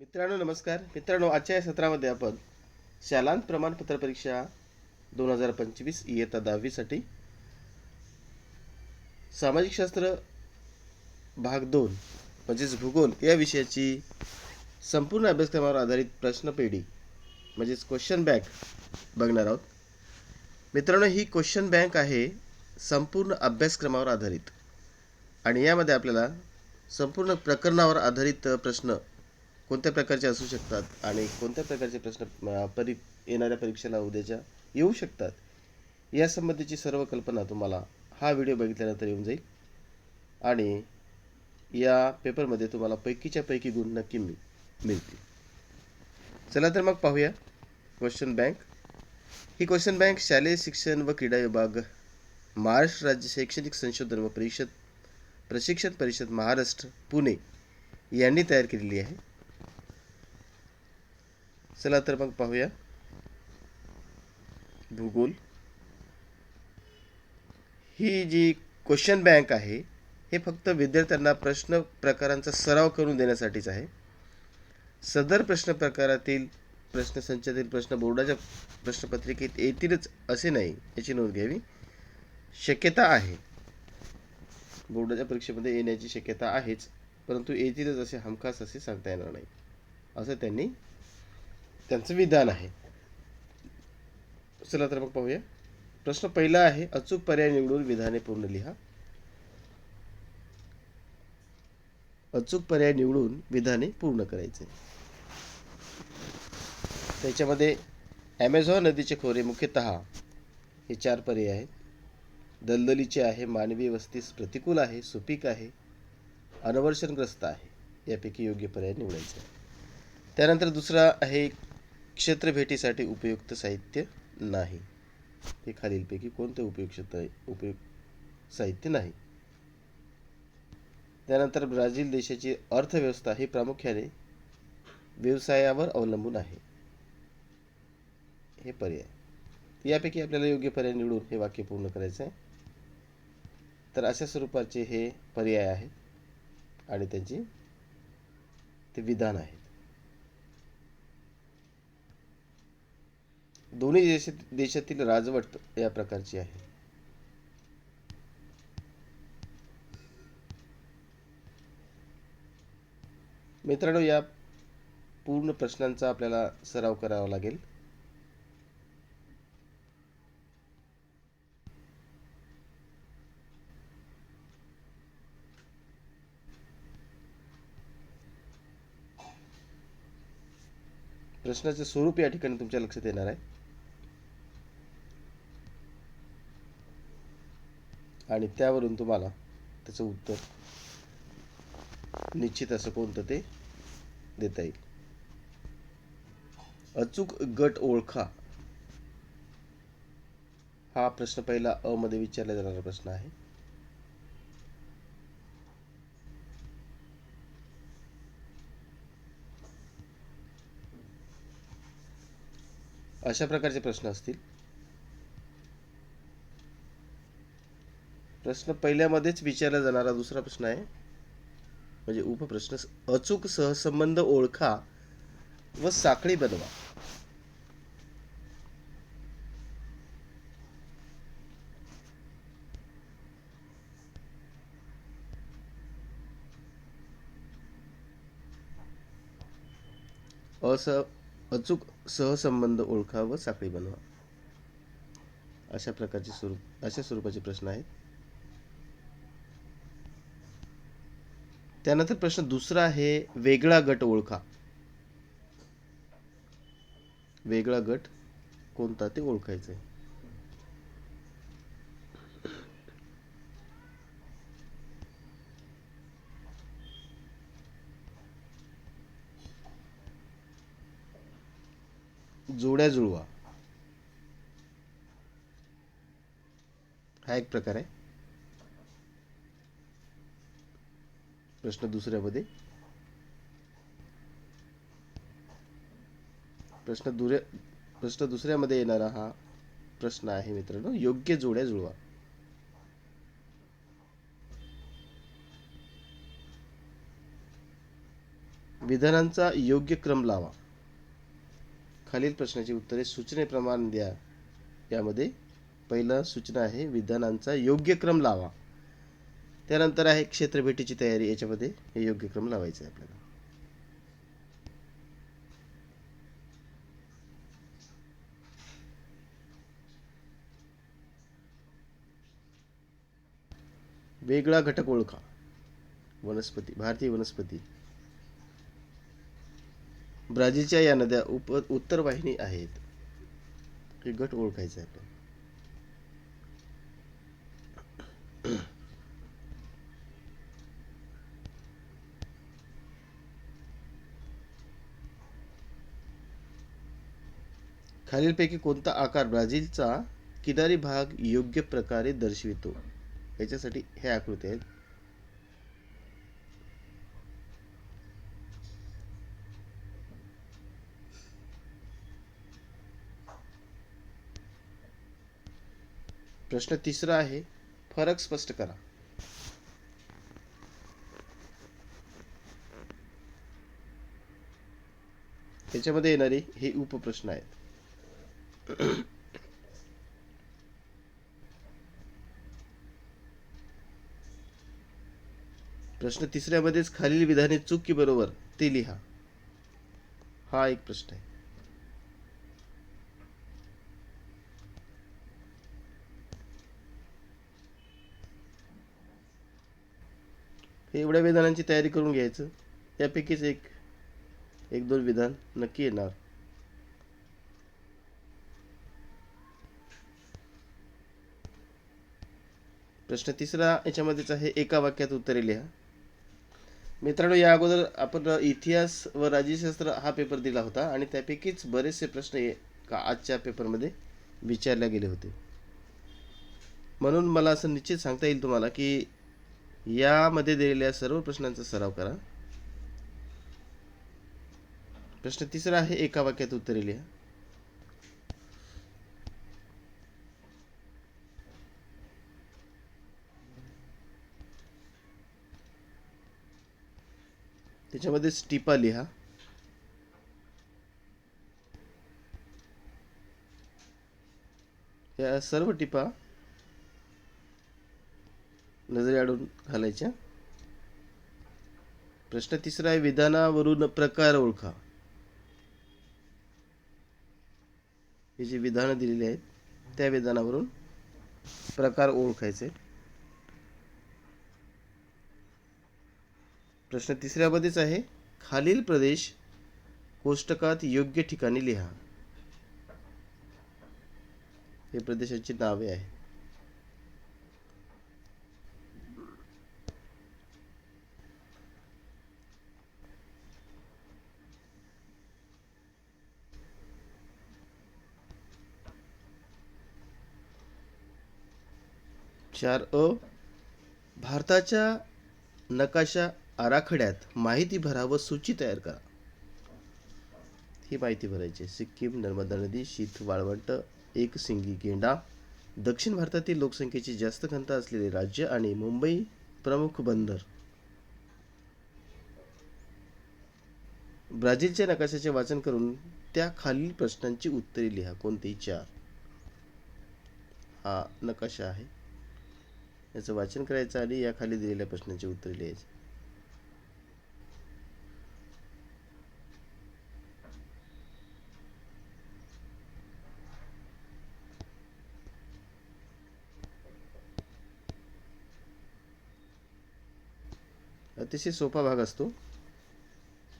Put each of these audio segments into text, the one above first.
मित्रांनो नमस्कार. मित्रांनो आजच्या या सत्रामध्ये आपण शालांत प्रमाणपत्र परीक्षा दोन हजार पंचवीस इयत्ता दहावीसाठी सामाजिक शास्त्र भाग दोन म्हणजेच भूगोल या विषयाची संपूर्ण अभ्यासक्रमावर आधारित प्रश्नपेढी म्हणजेच क्वेश्चन बँक बघणार आहोत. मित्रांनो ही क्वेश्चन बँक आहे संपूर्ण अभ्यासक्रमावर आधारित. आणि यामध्ये आपल्याला संपूर्ण प्रकरणावर आधारित प्रश्न कोणत्या प्रकारचे असू शकतात आणि कोणत्या प्रकारचे प्रश्न परी येणाऱ्या परीक्षेला उद्याच्या येऊ शकतात यासंबंधीची सर्व कल्पना तुम्हाला हा व्हिडिओ बघितल्यानंतर येऊन जाईल. आणि या पेपरमध्ये तुम्हाला पैकीच्या पैकी गुण नक्की मिळ मिळतील. चला तर मग पाहूया क्वेश्चन बँक. ही क्वेश्चन बँक शालेय शिक्षण व क्रीडा विभाग महाराष्ट्र राज्य शैक्षणिक संशोधन व परिषद प्रशिक्षण परिषद महाराष्ट्र पुणे यांनी तयार केलेली आहे. चला तर मग पाहूया. भूगोल. ही जी क्वेश्चन बँक आहे हे फक्त विद्यार्थ्यांना प्रश्न प्रकारांचा सराव करून देण्यासाठीच आहे. सदर प्रश्न प्रकारातील प्रश्नसंचातील प्रश्न बोर्डाच्या प्रश्नपत्रिकेत येतीलच असे नाही याची नोंद घ्यावी. शक्यता आहे. बोर्डाच्या परीक्षेमध्ये येण्याची शक्यता आहेच परंतु येतीलच असे हमखास असे सांगता येणार नाही. असं त्यांनी त्यांचं विधान आहे. चला तर मग पाहूया. प्रश्न पहिला आहे अचूक पर्याय निवडून विधाने पूर्ण लिहा. अचूक पर्याय निवडून विधाने पूर्ण करायचे. त्याच्यामध्ये ॲमेझॉन नदीचे खोरे मुख्यतः हे चार पर्याय आहेत. दलदलीचे आहे मानवी वस्तीस प्रतिकूल आहे सुपीक आहे अनवर्षणग्रस्त आहे यापैकी योग्य पर्याय निवडायचे. त्यानंतर दुसरा आहे क्षेत्रभेटीसाठी उपयुक्त साहित्य नाही. हे खालीलपैकी कोणते उपयुक्त उपयुक्त साहित्य नाही? त्यानंतर ब्राझील देशाची अर्थव्यवस्था ही प्रामुख्याने व्यवसायावर अवलंबून आहे. हे पर्याय. यापैकी आपल्याला योग्य पर्याय निवडून हे वाक्य पूर्ण करायचं आहे तर अशा स्वरूपाचे हे पर्याय आहेत आणि त्यांची ते विधान आहे दोन्ही देश देशातील राजवट या प्रकारची आहे. मित्रांनो या पूर्ण प्रश्नांचा आपल्याला सराव करावा लागेल. प्रश्नाचे स्वरूप या ठिकाणी तुमच्या लक्षात येणार आहे. आणि त्यावरून तुम्हाला त्याचं उत्तर निश्चित असं कोणतं ते देता येईल. अचूक गट ओळखा. हा प्रश्न पहिला अ मध्ये विचारला जाणारा प्रश्न आहे. अशा प्रकारचे प्रश्न असतील. प्रश्न पहिल्यामध्येच विचारला जाणारा दुसरा प्रश्न आहे. म्हणजे उपप्रश्न अचूक सहसंबंध ओळखा व साखळी बनवा. अस अचूक सहसंबंध ओळखा व साखळी बनवा. अशा प्रकारचे स्वरूप अशा स्वरूपाचे प्रश्न आहेत. त्यानंतर प्रश्न दुसरा आहे वेगळा गट ओळखा. वेगळा गट कोणता ते ओळखायचं आहे जोड्या जुळवा. हा एक प्रकार आहे. प्रश्न दुसऱ्यामध्ये. प्रश्न दुरे प्रश्न दुसऱ्यामध्ये येणारा हा प्रश्न आहे मित्रांनो योग्य जोड्या जुळवा. विधानांचा योग्य क्रम लावा. खालील प्रश्नाची उत्तरे सूचनेप्रमाणे द्या. यामध्ये पहिला सूचना आहे विधानांचा योग्य क्रम लावा. त्यानंतर आहे क्षेत्रभेटीची तयारी. याच्यामध्ये हे योग्य क्रम लावायचं आहे आपल्याला. वेगळा घटक ओळखा. वनस्पती भारतीय वनस्पती. ब्राझीलच्या या नद्या उप उत्तर वाहिनी आहेत. हे गट ओळखायचा आहे आपल्याला. खालीलपैकी कोणता आकार ब्राझीलचा किनारी भाग योग्य प्रकारे दर्शवितो? याच्यासाठी हे आकृती आहेत. प्रश्न तिसरा आहे फरक स्पष्ट करा. त्याच्यामध्ये येणारे हे उपप्रश्न आहेत. प्रश्न तिसऱ्यामध्येच खालील विधाने चूक की बरोबर ते लिहा. हा एक प्रश्न आहे. हे एवढ्या विधानांची तयारी करून घ्यायचं. त्यापैकीच एक एक दोन विधान नक्की येणार. प्रश्न तिसरा याच्यामध्येच आहे एका वाक्यात उत्तरे लिहा. मित्रांनो या अगोदर आपण इतिहास व राज्यशास्त्र हा पेपर दिला होता आणि त्यापैकीच बरेचसे प्रश्न का आजच्या पेपरमध्ये विचारले गेले होते. म्हणून मला असं निश्चित सांगता येईल तुम्हाला की यामध्ये दिलेल्या सर्व प्रश्नांचा सराव करा. प्रश्न तिसरा आहे एका वाक्यात उत्तरे लिहा. त्याच्यामध्ये टिपा लिहा. या सर्व टिपा नजरे आडून घालायच्या. प्रश्न तिसरा आहे विधानावरून प्रकार ओळखा. हे जे विधानं दिलेली आहेत त्या विधानावरून प्रकार ओळखायचे. प्रश्न तिसऱ्यामध्येच आहे. खालील प्रदेश कोष्टकात योग्य ठिकाणी लिहा. हे प्रदेशाची नावे आहे. चार अ भारताच्या नकाशा आराखड्यात माहिती भरा व सूची तयार करा. ही माहिती भरायची सिक्कीम नर्मदा नदी शीत वाळवंट एक सिंगी गेंडा. दक्षिण भारतातील लोकसंख्येची जास्त घनता असलेले राज्य आणि मुंबई प्रमुख बंदर. ब्राझीलच्या नकाशाचे वाचन करून त्या खालील प्रश्नांची उत्तरे लिहा. कोणतेही चार. हा नकाशा आहे. याचं वाचन करायचं आणि या खाली दिलेल्या प्रश्नांची उत्तरे लिहायची. अतिशय सोपा भाग असतो.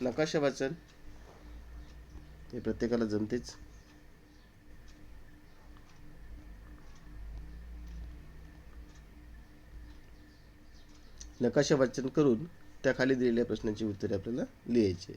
नकाशा वाचन हे प्रत्येकाला जमतेच. नकाशा वाचन करून त्या खाली दिलेल्या प्रश्नांची उत्तरे आपल्याला लिहायची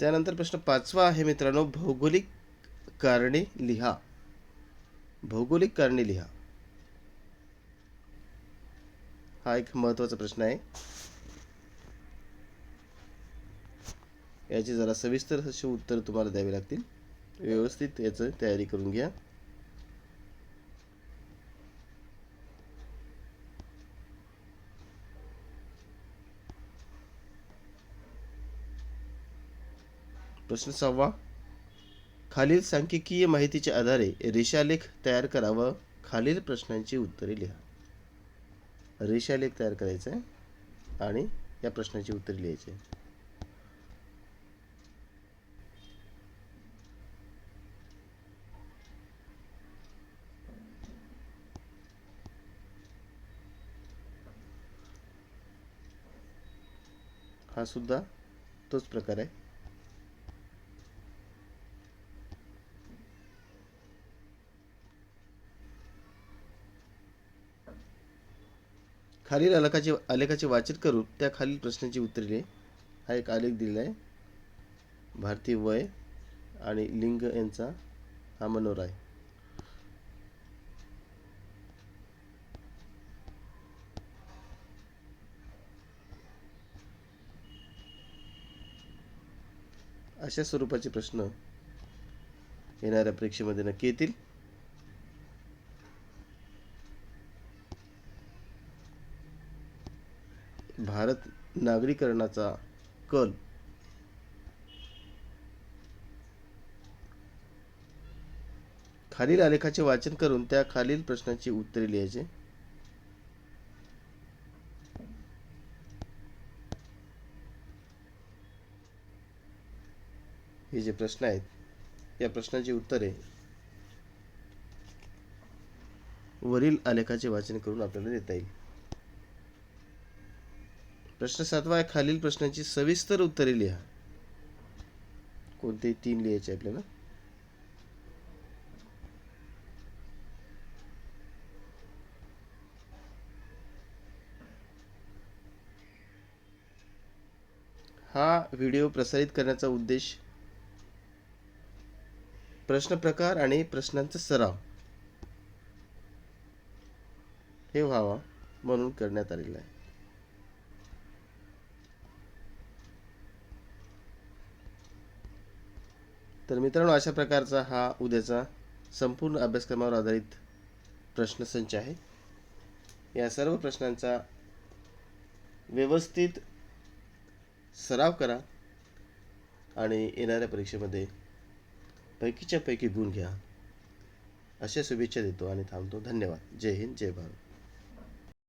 त्यानंतर प्रश्न पाचवा आहे मित्रांनो भौगोलिक कारणे लिहा. भौगोलिक कारणे लिहा. हा एक महत्त्वाचा प्रश्न आहे. याची जरा सविस्तर अशी उत्तर तुम्हाला द्यावी लागतील. व्यवस्थित याचं तयारी करून घ्या. प्रश्न सहावा. खालील सांख्यिकीय माहितीच्या आधारे रेषालेख तयार करा व खालील प्रश्नांची उत्तरे लिहा. रेषालेख तयार करायचा आहे आणि या प्रश्नाची उत्तरे लिहायची आहे. हा सुद्धा तोच प्रकार आहे. खालील आलेखाचे आलेखाचे वाचन करून त्या खालील प्रश्नांची उत्तरे हा एक आलेख दिलेला आहे. भारतीय वय आणि लिंग यांचा हा मनोर आहे अशा स्वरूपाचे प्रश्न येणाऱ्या परीक्षेमध्ये नक्की येतील. भारत नागरीकरणाचा कल. खालील आलेखाचे वाचन करून त्या खालील प्रश्नांची उत्तरे लिहायचे. हे जे प्रश्न आहेत या प्रश्नाची उत्तरे वरील आलेखाचे वाचन करून आपल्याला देता येईल. प्रश्न सातवा आहे खालील प्रश्नांची सविस्तर उत्तरे लिहा. कोणते तीन लिहायचे आपल्याला? हा व्हिडिओ प्रसारित करण्याचा उद्देश प्रश्न प्रकार आणि प्रश्नांचा सराव. हे व्हावा म्हणून करण्यात आलेला आहे. तर मित्रांनो अशा प्रकारचा हा उद्याचा संपूर्ण अभ्यासक्रमावर आधारित प्रश्नसंच आहे. या सर्व प्रश्नांचा व्यवस्थित सराव करा आणि येणाऱ्या परीक्षेमध्ये पैकीच्या पैकी गुण घ्या. अशा शुभेच्छा देतो आणि थांबतो. धन्यवाद. जय हिंद जय भारत.